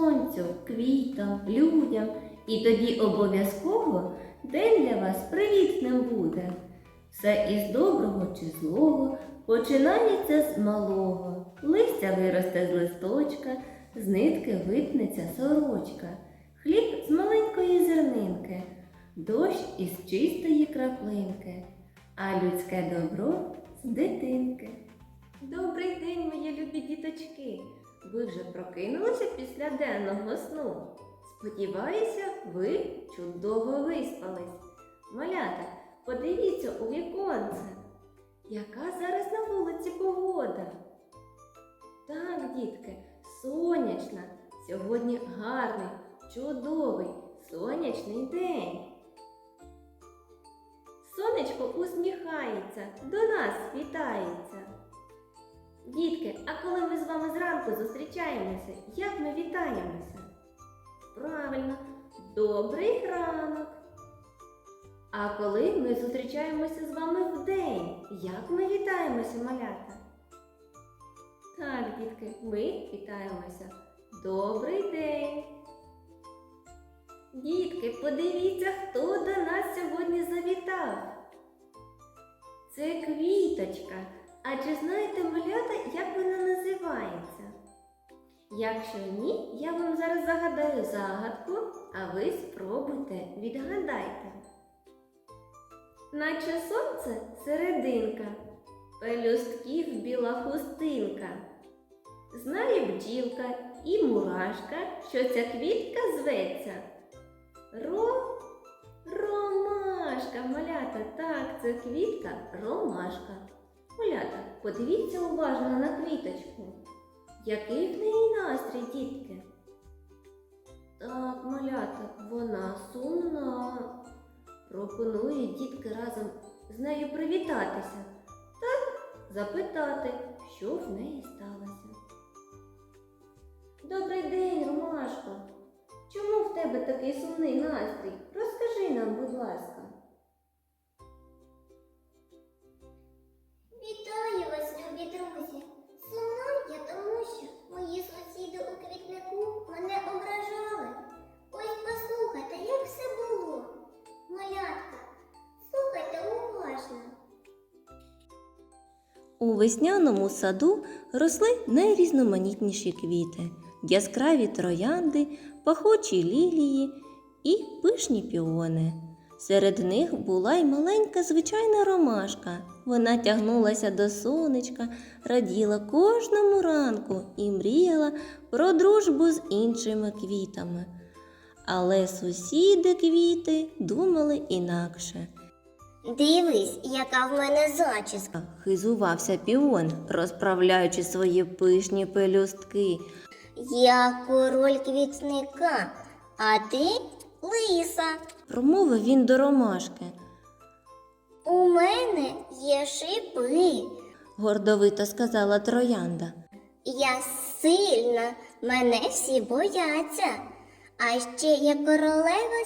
сонцю, квітам, людям, і тоді обов'язково день для вас привітним буде. Все із доброго чи злого починається з малого. Листя виросте з листочка, з нитки випнеться сорочка, хліб з маленької зернинки, дощ із чистої краплинки, а людське добро з дитинки. Добрий день, мої любі діточки! Ви вже прокинулися після денного сну. Сподіваюся, ви чудово виспались. Малята, подивіться у віконце. Яка зараз на вулиці погода? Так, дітки, сонячна. Сьогодні гарний, чудовий, сонячний день. Сонечко усміхається, до нас вітається. Дітки, а коли ми з вами зранку зустрічаємося, як ми вітаємося? Правильно, добрий ранок. А коли ми зустрічаємося з вами вдень, як ми вітаємося, малята? Так, дітки, ми вітаємося. Добрий день. Дітки, подивіться, хто до нас сьогодні завітав. Це квіточка. А чи знаєте, малята, як вона називається? Якщо ні, я вам зараз загадаю загадку, а ви спробуйте відгадайте. Наче сонце серединка, пелюстків біла хустинка. Знає бджілка і мурашка, що ця квітка зветься. Ро... Ромашка, малята, так, це квітка ромашка. Малята, подивіться уважно на квіточку. Який в неї настрій, дітки? Так, малята, вона сумна. Пропоную дітки разом з нею привітатися та запитати, що в неї сталося. Добрий день, Ромашко. Чому в тебе такий сумний настрій? Розкажи нам, будь ласка. Вітаю вас, любі друзі! Сумна я тому, що мої сусіди у квітнику мене ображали. Ось послухайте, як все було. Малятка, слухайте уважно. У весняному саду росли найрізноманітніші квіти, яскраві троянди, пахучі лілії і пишні піони. Серед них була й маленька звичайна ромашка. Вона тягнулася до сонечка, раділа кожному ранку і мріяла про дружбу з іншими квітами. Але сусіди квіти думали інакше. Дивись, яка в мене зачіска. Хизувався піон, розправляючи свої пишні пелюстки. Я король квітника, а ти лиса. Промовив він до ромашки. У мене є шипи. Гордовито сказала троянда. Я сильна, мене всі бояться. А ще я королева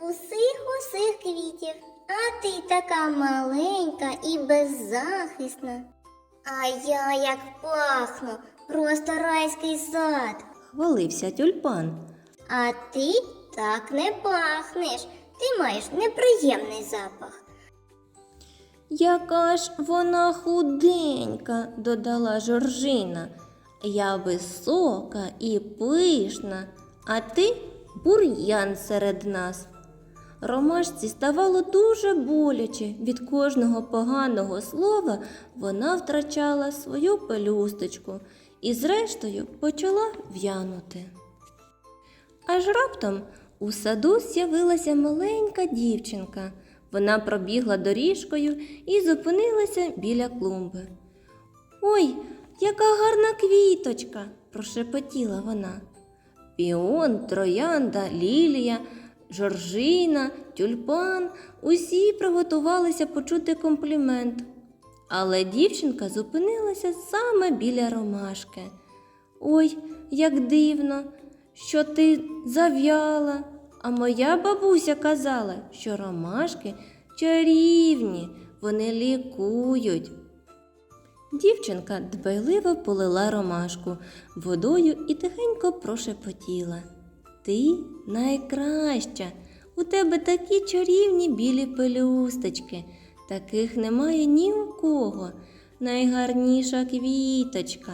усіх усіх квітів. А ти така маленька і беззахисна. А я як пахну, просто райський сад. Хвалився тюльпан. А ти так не пахнеш. Ти маєш неприємний запах. Яка ж вона худенька, додала Жоржина. Я висока і пишна, а ти бур'ян серед нас. Ромашці ставало дуже боляче. Від кожного поганого слова вона втрачала свою пелюсточку і, зрештою, почала в'янути. Аж раптом у саду з'явилася маленька дівчинка. Вона пробігла доріжкою і зупинилася біля клумби. Ой, яка гарна квіточка, прошепотіла вона. Піон, троянда, лілія, жоржина, тюльпан усі приготувалися почути комплімент. Але дівчинка зупинилася саме біля ромашки. Ой, як дивно, що ти зав'яла. А моя бабуся казала, що ромашки чарівні, вони лікують. Дівчинка дбайливо полила ромашку водою і тихенько прошепотіла. Ти найкраща. У тебе такі чарівні білі пелюсточки. Таких немає ні у кого. Найгарніша квіточка.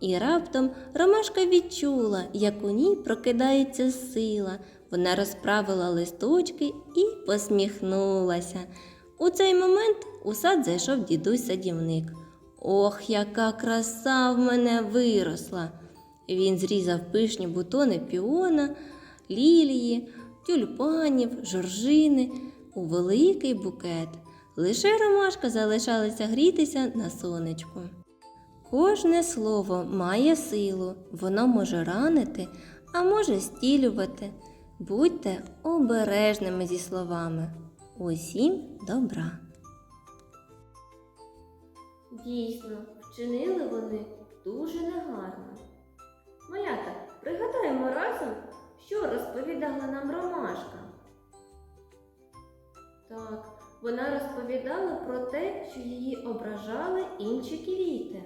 І раптом Ромашка відчула, як у ній прокидається сила. Вона розправила листочки і посміхнулася. У цей момент у сад зайшов дідусь садівник. Ох, яка краса в мене виросла! Він зрізав пишні бутони піона, лілії, тюльпанів, жоржини у великий букет. Лише ромашка залишалася грітися на сонечку. Кожне слово має силу, воно може ранити, а може стілювати. Будьте обережними зі словами. Усім добра. Дійсно, вчинили вони дуже негарно. Малята, пригадаємо разом, що розповідала нам Ромашка. Так, вона розповідала про те, що її ображали інші квіти.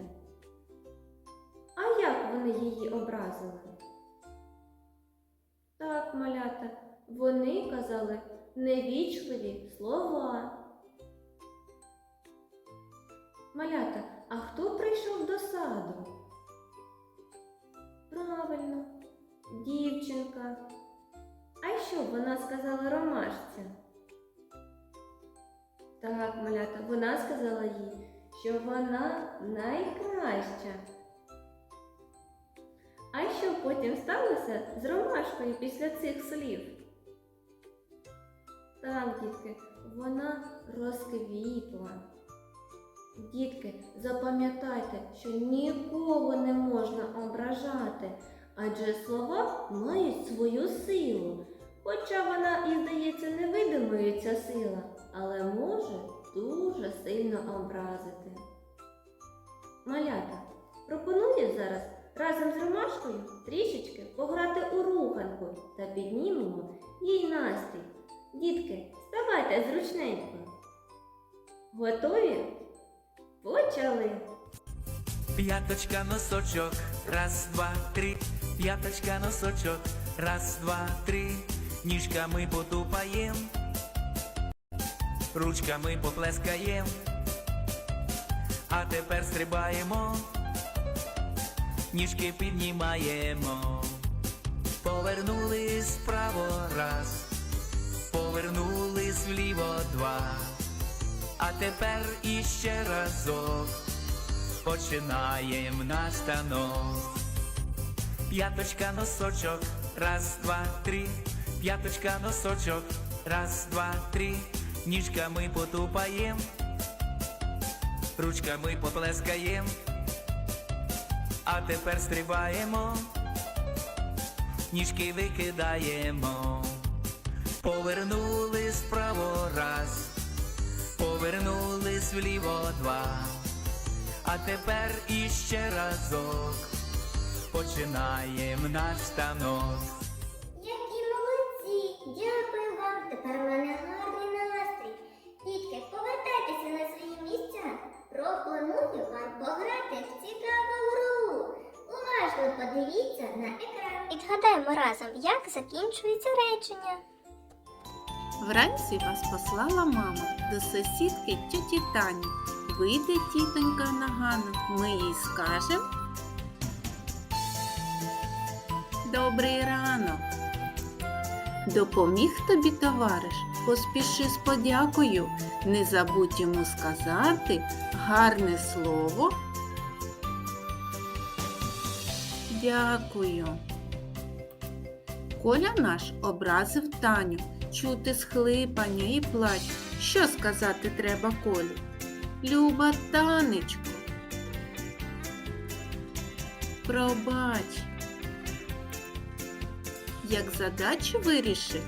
А як вони її образили? Так, малята, вони казали невічливі слова. Малята, а хто прийшов до саду? Правильно, дівчинка. А що вона сказала ромашці? Так, малята, вона сказала їй, що вона найкраща. А що потім сталося з ромашкою після цих слів? Так, дітки, вона розквітла. Дітки, запам'ятайте, що нікого не можна ображати, адже слова мають свою силу. Хоча вона і здається невидимою ця сила, але може дуже сильно образити. Малята, пропоную зараз разом з Ромашкою трішечки пограти у руханку та піднімемо їй настрій. Дітки, вставайте зручненько. Готові? Почали! П'яточка носочок, раз, два, три, п'яточка носочок, раз, два, три, ніжками потупаєм, ручками поплескаєм, а тепер стрибаємо, ніжки піднімаємо, повернулись вправо раз, повернулись вліво два, а тепер іще разок. Починаєм наш танок. П'яточка носочок, раз, два, три, п'яточка носочок, раз, два, три, ніжками потупаєм, ручками поплескаєм, а тепер стрибаємо, ніжки викидаємо, повернулись вправо раз, повернулись вліво два. А тепер іще разок починаєм наш станок. Які молодці! Дякую вам! Тепер у мене гарний настрій. Дітки, повертайтеся на свої місця. Пропоную вам пограти в цікаву. Уважно подивіться на екран. Відгадаємо разом, як закінчується речення. Вранці вас послала мама до сусідки тьоті Тані. Вийде тітонька на Гану, ми їй скажем. Добрий ранок. Допоміг тобі товариш, поспіши з подякою, не забудь йому сказати гарне слово. Дякую. Коля наш образив Таню, чути схлипання і плач. Що сказати треба Колі? Люба танечко. Пробач. Як задачу вирішив,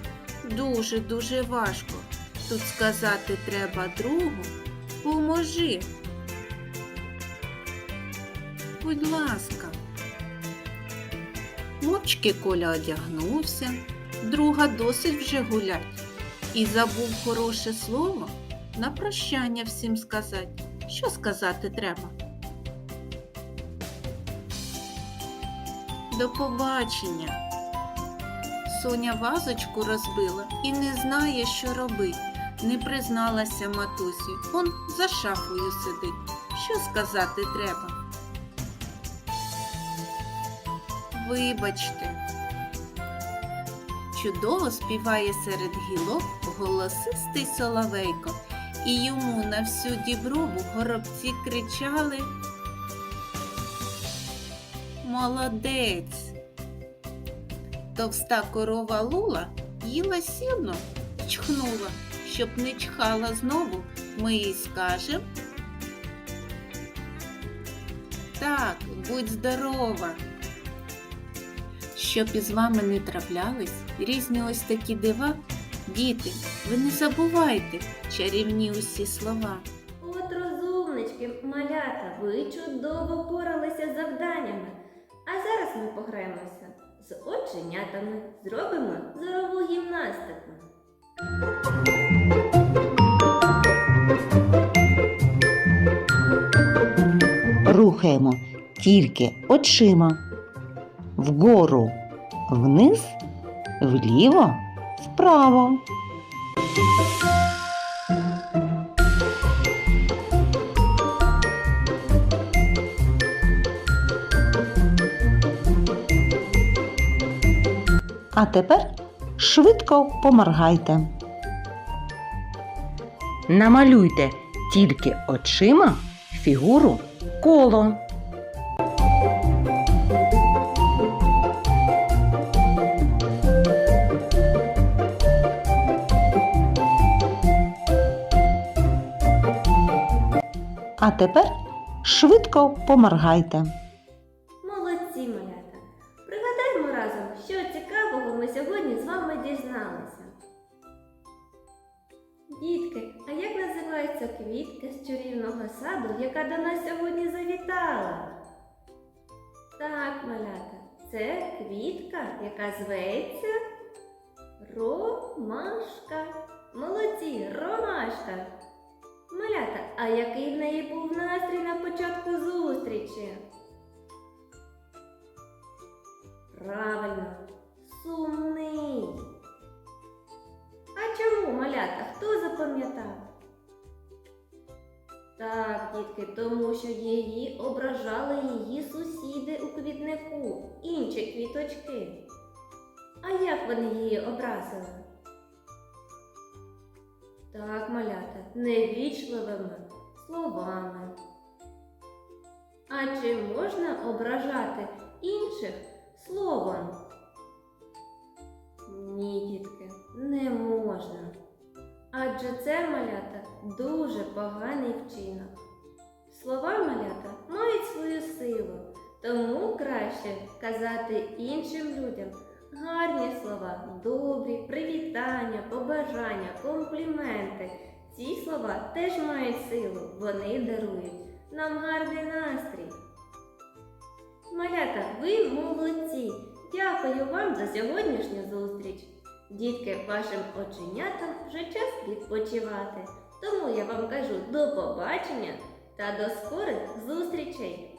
дуже-дуже важко. Тут сказати треба другу, поможи. Будь ласка. Мовчки коля одягнувся, друга досить вже гулять. І забув хороше слово на прощання всім сказати. Що сказати треба? До побачення. Соня вазочку розбила і не знає, що робить. Не призналася матусі. Он за шафою сидить. Що сказати треба? Вибачте. Чудово співає серед гілок голосистий соловейко, і йому на всю діброву горобці кричали Молодець. Товста корова лула їла сіно і чхнула. Щоб не чхала знову, ми їй скажем. Так, будь здорова. Щоб із вами не траплялись різні ось такі дива, діти, ви не забувайте чарівні усі слова. От розумнички, малята, ви чудово поралися з завданнями. А зараз ми пограємося з оченятами, зробимо зорову гімнастику. Рухаємо тільки очима. Вгору, вниз, вліво, вправо. А тепер швидко поморгайте. Намалюйте тільки очима фігуру коло. А тепер швидко поморгайте. Молодці, малята! Пригадаємо разом, що цікавого ми сьогодні з вами дізналися. Дітки, а як називається квітка з чарівного саду, яка до нас сьогодні завітала? Так, малята, це квітка, яка зветься Ромашка. Молодці, ромашка. Малята, а який в неї був настрій на початку зустрічі? Правильно, сумний. А чому, малята, хто запам'ятав? Так, дітки, тому що її ображали її сусіди у квітнику, інші квіточки. А як вони її образили? Так, малята, невічливими словами. А чи можна ображати інших словом? Ні, дітки, не можна. Адже це малята дуже поганий вчинок. Слова малята мають свою силу, тому краще казати іншим людям гарні слова, добрі, привітання, побажання, компліменти. Ці слова теж мають силу, вони дарують нам гарний настрій. Малята, ви молодці! Дякую вам за сьогоднішню зустріч. Дітки, вашим оченятам вже час відпочивати. Тому я вам кажу до побачення та до скорих зустрічей!